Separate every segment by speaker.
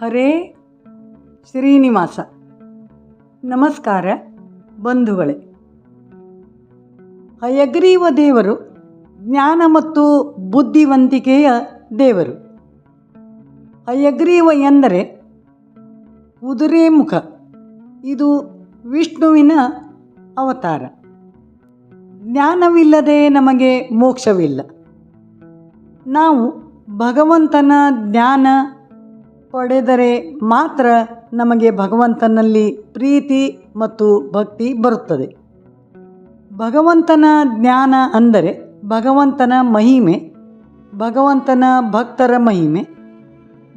Speaker 1: ಹರೇ ಶ್ರೀನಿವಾಸ. ನಮಸ್ಕಾರ ಬಂಧುಗಳೇ. ಹಯಗ್ರೀವ ದೇವರು, ಜ್ಞಾನ ಮತ್ತು ಬುದ್ಧಿವಂತಿಕೆಯ ದೇವರು. ಹಯಗ್ರೀವ ಎಂದರೆ ಕುದುರೆಮುಖ ಇದು ವಿಷ್ಣುವಿನ ಅವತಾರ. ಜ್ಞಾನವಿಲ್ಲದೆ ನಮಗೆ ಮೋಕ್ಷವಿಲ್ಲ. ನಾವು ಭಗವಂತನ ಜ್ಞಾನ ಪಡೆದರೆ ಮಾತ್ರ ನಮಗೆ ಭಗವಂತನಲ್ಲಿ ಪ್ರೀತಿ ಮತ್ತು ಭಕ್ತಿ ಬರುತ್ತದೆ. ಭಗವಂತನ ಜ್ಞಾನ ಅಂದರೆ ಭಗವಂತನ ಮಹಿಮೆ, ಭಗವಂತನ ಭಕ್ತರ ಮಹಿಮೆ,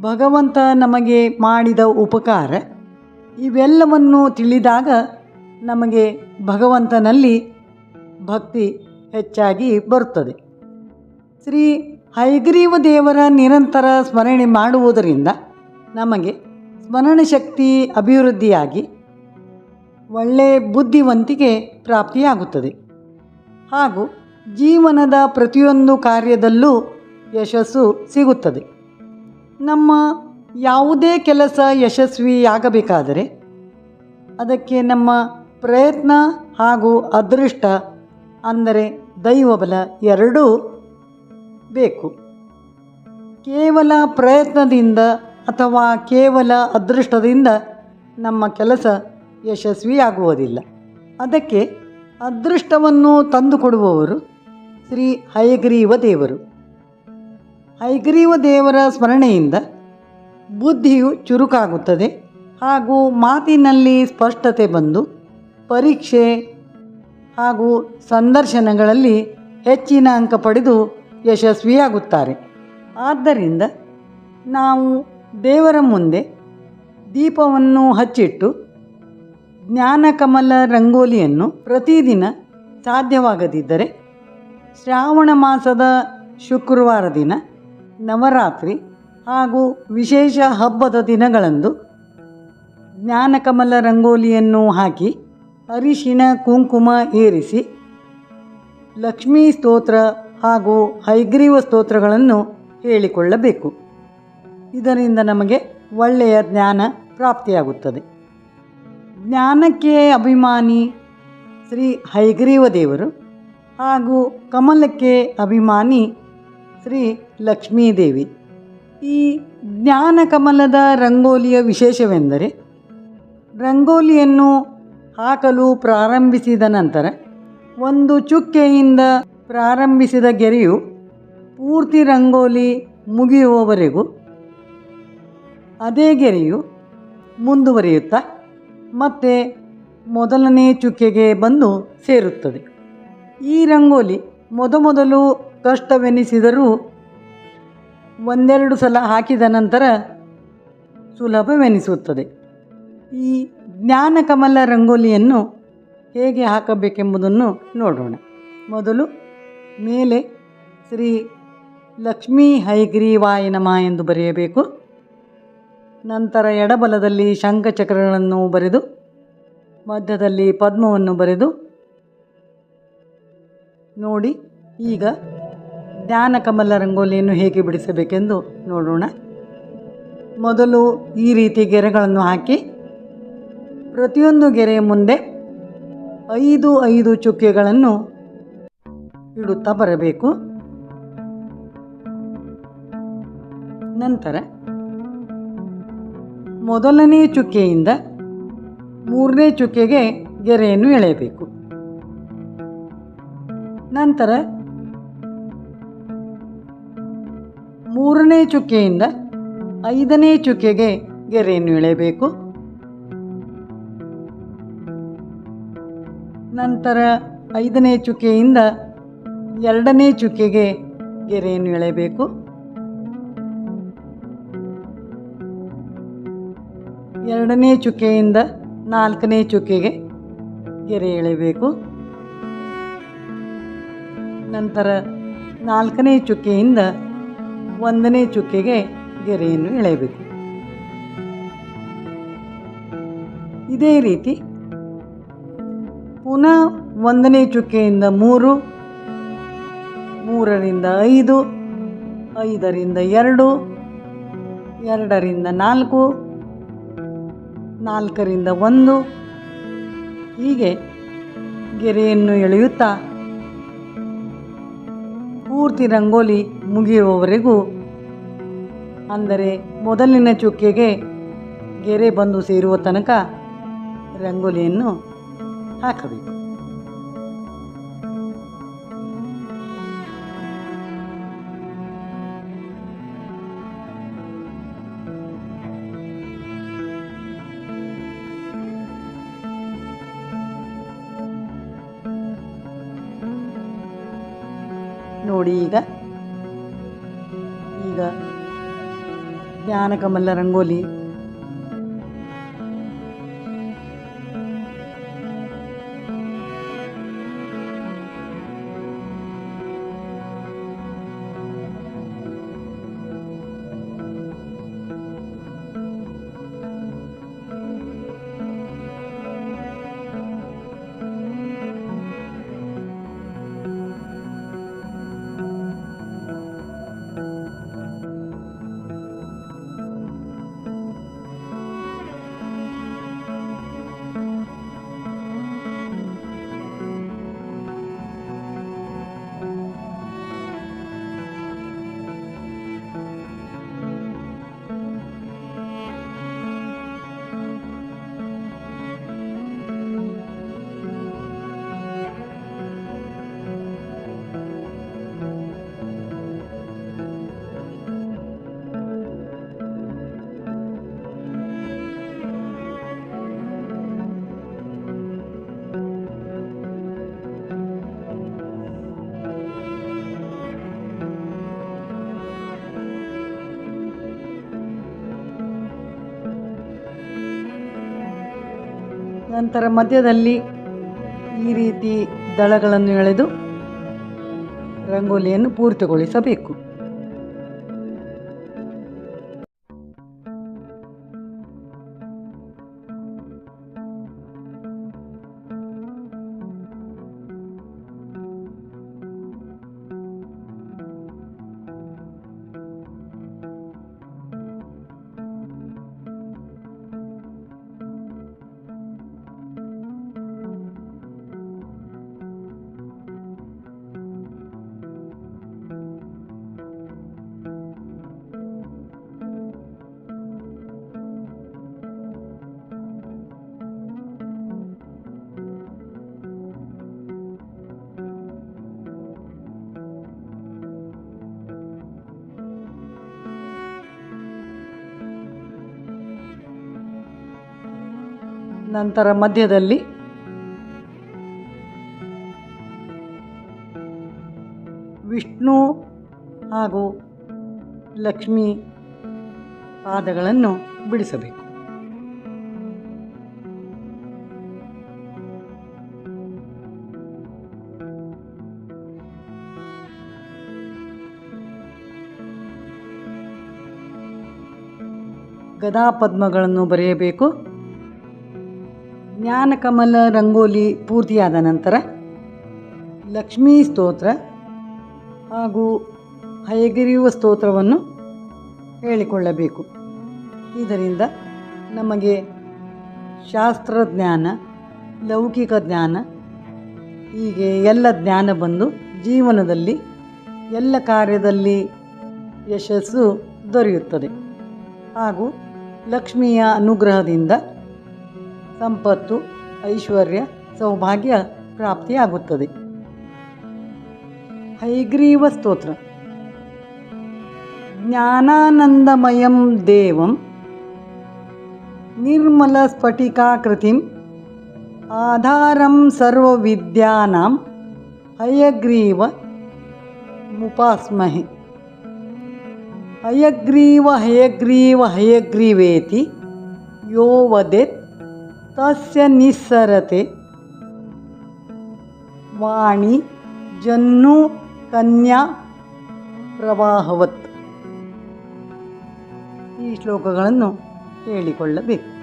Speaker 1: ಭಗವಂತ ನಮಗೆ ಮಾಡಿದ ಉಪಕಾರ ಇವೆಲ್ಲವನ್ನು ತಿಳಿದಾಗ ನಮಗೆ ಭಗವಂತನಲ್ಲಿ ಭಕ್ತಿ ಹೆಚ್ಚಾಗಿ ಬರುತ್ತದೆ. ಶ್ರೀ ಹೈಗ್ರೀವ ದೇವರ ನಿರಂತರ ಸ್ಮರಣೆ ಮಾಡುವುದರಿಂದ ನಮಗೆ ಸ್ಮರಣ ಶಕ್ತಿ ಅಭಿವೃದ್ಧಿಯಾಗಿ ಒಳ್ಳೆಯ ಬುದ್ಧಿವಂತಿಕೆ ಪ್ರಾಪ್ತಿಯಾಗುತ್ತದೆ. ಹಾಗೂ ಜೀವನದ ಪ್ರತಿಯೊಂದು ಕಾರ್ಯದಲ್ಲೂ ಯಶಸ್ಸು ಸಿಗುತ್ತದೆ. ನಮ್ಮ ಯಾವುದೇ ಕೆಲಸ ಯಶಸ್ವಿಯಾಗಬೇಕಾದರೆ ಅದಕ್ಕೆ ನಮ್ಮ ಪ್ರಯತ್ನ ಹಾಗೂ ಅದೃಷ್ಟ ಅಂದರೆ ದೈವಬಲ ಎರಡೂ ಬೇಕು. ಕೇವಲ ಪ್ರಯತ್ನದಿಂದ ಅಥವಾ ಕೇವಲ ಅದೃಷ್ಟದಿಂದ ನಮ್ಮ ಕೆಲಸ ಯಶಸ್ವಿಯಾಗುವುದಿಲ್ಲ. ಅದಕ್ಕೆ ಅದೃಷ್ಟವನ್ನು ತಂದುಕೊಡುವವರು ಶ್ರೀ ಹಯಗ್ರೀವ ದೇವರು. ಹಯಗ್ರೀವ ದೇವರ ಸ್ಮರಣೆಯಿಂದ ಬುದ್ಧಿಯು ಚುರುಕಾಗುತ್ತದೆ ಹಾಗೂ ಮಾತಿನಲ್ಲಿ ಸ್ಪಷ್ಟತೆ ಬಂದು ಪರೀಕ್ಷೆ ಹಾಗೂ ಸಂದರ್ಶನಗಳಲ್ಲಿ ಹೆಚ್ಚಿನ ಅಂಕ ಪಡೆದು ಯಶಸ್ವಿಯಾಗುತ್ತಾರೆ. ಆದ್ದರಿಂದ ನಾವು ದೇವರ ಮುಂದೆ ದೀಪವನ್ನು ಹಚ್ಚಿಟ್ಟು ಜ್ಞಾನಕಮಲ ರಂಗೋಲಿಯನ್ನು ಪ್ರತಿದಿನ ಸಾಧ್ಯವಾಗದಿದ್ದರೆ ಶ್ರಾವಣ ಮಾಸದ ಶುಕ್ರವಾರ ದಿನ ನವರಾತ್ರಿ ಹಾಗೂ ವಿಶೇಷ ಹಬ್ಬದ ದಿನಗಳಂದು ಜ್ಞಾನಕಮಲ ರಂಗೋಲಿಯನ್ನು ಹಾಕಿ ಅರಿಶಿನ ಕುಂಕುಮ ಏರಿಸಿ ಲಕ್ಷ್ಮೀ ಸ್ತೋತ್ರ ಹಾಗೂ ಹೈಗ್ರೀವ ಸ್ತೋತ್ರಗಳನ್ನು ಹೇಳಿಕೊಳ್ಳಬೇಕು. ಇದರಿಂದ ನಮಗೆ ಒಳ್ಳೆಯ ಜ್ಞಾನ ಪ್ರಾಪ್ತಿಯಾಗುತ್ತದೆ. ಜ್ಞಾನಕ್ಕೆ ಅಭಿಮಾನಿ ಶ್ರೀ ಹೈಗ್ರೀವ ದೇವರು ಹಾಗೂ ಕಮಲಕ್ಕೆ ಅಭಿಮಾನಿ ಶ್ರೀ ಲಕ್ಷ್ಮೀದೇವಿ ಈ ಜ್ಞಾನ ಕಮಲದ ರಂಗೋಲಿಯ ವಿಶೇಷವೆಂದರೆ ರಂಗೋಲಿಯನ್ನು ಹಾಕಲು ಪ್ರಾರಂಭಿಸಿದ ನಂತರ ಒಂದು ಚುಕ್ಕೆಯಿಂದ ಪ್ರಾರಂಭಿಸಿದ ಗೆರೆಯು ಪೂರ್ತಿ ರಂಗೋಲಿ ಮುಗಿಯುವವರೆಗೂ ಅದೇ ಗೆರೆಯು ಮುಂದುವರಿಯುತ್ತಾ ಮತ್ತೆ ಮೊದಲನೇ ಚುಕ್ಕೆಗೆ ಬಂದು ಸೇರುತ್ತದೆ. ಈ ರಂಗೋಲಿ ಮೊದಮೊದಲು ಕಷ್ಟವೆನಿಸಿದರೂ ಒಂದೆರಡು ಸಲ ಹಾಕಿದ ನಂತರ ಸುಲಭವೆನಿಸುತ್ತದೆ. ಈ ಜ್ಞಾನಕಮಲ ರಂಗೋಲಿಯನ್ನು ಹೇಗೆ ಹಾಕಬೇಕೆಂಬುದನ್ನು ನೋಡೋಣ. ಮೊದಲು ಮೇಲೆ ಶ್ರೀ ಲಕ್ಷ್ಮೀ ಹೈಗ್ರೀವಾಯ ನಮ ಎಂದು ಬರೆಯಬೇಕು. ನಂತರ ಎಡಬಲದಲ್ಲಿ ಶಂಖಚಕ್ರಗಳನ್ನು ಬರೆದು, ಮಧ್ಯದಲ್ಲಿ ಪದ್ಮವನ್ನು ಬರೆದು. ನೋಡಿ, ಈಗ ಜ್ಞಾನಕಮಲ ರಂಗೋಲಿಯನ್ನು ಹೇಗೆ ಬಿಡಿಸಬೇಕೆಂದು ನೋಡೋಣ. ಮೊದಲು ಈ ರೀತಿ ಗೆರೆಗಳನ್ನು ಹಾಕಿ, ಪ್ರತಿಯೊಂದು ಗೆರೆಯ ಮುಂದೆ ಐದು ಐದು ಚುಕ್ಕೆಗಳನ್ನು ಇಡುತ್ತಾ ಬರಬೇಕು. ನಂತರ ಮೊದಲನೇ ಚುಕ್ಕೆಯಿಂದ ಮೂರನೇ ಚುಕ್ಕೆಗೆ ಗೆರೆಯನ್ನು ಎಳೆಯಬೇಕು. ನಂತರ ಮೂರನೇ ಚುಕ್ಕೆಯಿಂದ ಐದನೇ ಚುಕ್ಕೆಗೆ ಗೆರೆಯನ್ನು ಎಳೆಯಬೇಕು. ನಂತರ ಐದನೇ ಚುಕ್ಕೆಯಿಂದ ಎರಡನೇ ಚುಕ್ಕೆಗೆ ಗೆರೆಯನ್ನು ಎಳೆಯಬೇಕು. ಎರಡನೇ ಚುಕ್ಕೆಯಿಂದ ನಾಲ್ಕನೇ ಚುಕ್ಕೆಗೆ ಗೆರೆ ಎಳೆಯಬೇಕು. ನಂತರ ನಾಲ್ಕನೇ ಚುಕ್ಕೆಯಿಂದ ಒಂದನೇ ಚುಕ್ಕೆಗೆ ಗೆರೆಯನ್ನು ಎಳೆಯಬೇಕು. ಇದೇ ರೀತಿ ಪುನಃ ಒಂದನೇ ಚುಕ್ಕೆಯಿಂದ ಮೂರು, ಮೂರರಿಂದ ಐದು, ಐದರಿಂದ ಎರಡು, ಎರಡರಿಂದ ನಾಲ್ಕು ನಾಲ್ಕರಿಂದ ಒಂದು. ಹೀಗೆ ಗೆರೆಯನ್ನು ಎಳೆಯುತ್ತಾ ಪೂರ್ತಿ ರಂಗೋಲಿ ಮುಗಿಯುವವರೆಗೂ, ಅಂದರೆ ಮೊದಲಿನ ಚುಕ್ಕೆಗೆ ಗೆರೆ ಬಂದು ಸೇರುವ ತನಕ ರಂಗೋಲಿಯನ್ನು ಹಾಕಬೇಕು. ನೋಡಿ ಈಗ. ಈಗ ಜ್ಞಾನಕಮಲ ರಂಗೋಲಿ. ನಂತರ ಮಧ್ಯದಲ್ಲಿ ಈ ರೀತಿ ದಳಗಳನ್ನು ಎಳೆದು ರಂಗೋಲಿಯನ್ನು ಪೂರ್ತಿಗೊಳಿಸಬೇಕು. ನಂತರ ಮಧ್ಯದಲ್ಲಿ ವಿಷ್ಣು ಹಾಗೂ ಲಕ್ಷ್ಮಿ ಪಾದಗಳನ್ನು ಬಿಡಿಸಬೇಕು. ಗದಾಪದ್ಮಗಳನ್ನು ಬರೆಯಬೇಕು. ಜ್ಞಾನಕಮಲ ರಂಗೋಲಿ ಪೂರ್ತಿಯಾದ ನಂತರ ಲಕ್ಷ್ಮೀ ಸ್ತೋತ್ರ ಹಾಗೂ ಹಯಗಿರಿಯುವ ಸ್ತೋತ್ರವನ್ನು ಹೇಳಿಕೊಳ್ಳಬೇಕು. ಇದರಿಂದ ನಮಗೆ ಶಾಸ್ತ್ರಜ್ಞಾನ ಲೌಕಿಕ ಜ್ಞಾನ, ಹೀಗೆ ಎಲ್ಲ ಜ್ಞಾನ ಬಂದು ಜೀವನದಲ್ಲಿ ಎಲ್ಲ ಕಾರ್ಯದಲ್ಲಿ ಯಶಸ್ಸು ದೊರೆಯುತ್ತದೆ. ಹಾಗೂ ಲಕ್ಷ್ಮಿಯ ಅನುಗ್ರಹದಿಂದ ಸಂಪತ್ತು ಐಶ್ವರ್ಯ ಸೌಭಾಗ್ಯ ಪ್ರಾಪ್ತಿಯಾಗುತ್ತದೆ ಹೈಗ್ರೀವ ಸ್ತೋತ್ರ ಜ್ಞಾನಾನಂದಮಯಂ ದೇವಂ ನಿರ್ಮಲ ಸ್ಫಟಿಕಾಕೃತಿಂ ಆಧಾರಂ ಸರ್ವವಿದ್ಯಾನಾಂ ಹಯಗ್ರೀವ ಮುಪಾಸ್ಮಹೆ ಹಯಗ್ರೀವ ಹಯಗ್ರೀವ ಹಯಗ್ರೀವೇತಿ ಯೋ ವದೇತ್ ತಸ್ಯ ನಿಸ್ಸರತೆ. ವಾಣಿ ಜನ್ನು ಕನ್ಯಾ ಪ್ರವಾಹವತ್. ಈ ಶ್ಲೋಕಗಳನ್ನು ಹೇಳಿಕೊಳ್ಳಬೇಕು.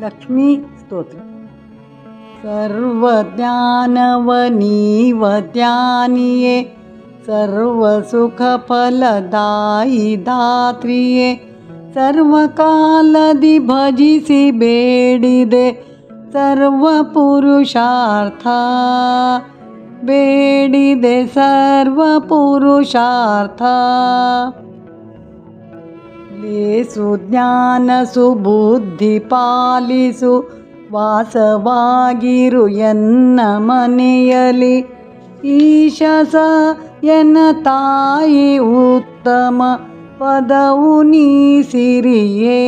Speaker 1: ಲಕ್ಷ್ಮೀ ಸ್ತೋತ್ರ. ಸರ್ವಜ್ಞಾನವ ನೀವ ಧ್ಯಾನಿಯೇ ಸರ್ವಕಾಲದಿ ಭಜಿಸಿ ಬೇಡಿದೆ ಸರ್ವ ಪುರುಷಾರ್ಥ ಬೇಡಿದೆ ಸರ್ವ ಪುರುಷಾರ್ಥ ಲೇಸು ಜ್ಞಾನ ಸುಬುದ್ಧಿ ಪಾಲಿಸು, ವಾಸವಾಗಿರು ಎನ್ನ ಮನೆಯಲಿ ಈಶಸ ಎನ್ನ ತಾಯಿ ಉತ್ತಮ ಪದವು ನೀ ಸಿರಿಯೇ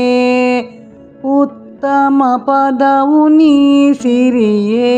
Speaker 1: ಉತ್ತಮ ಪದವು ನೀ ಸಿರಿಯೇ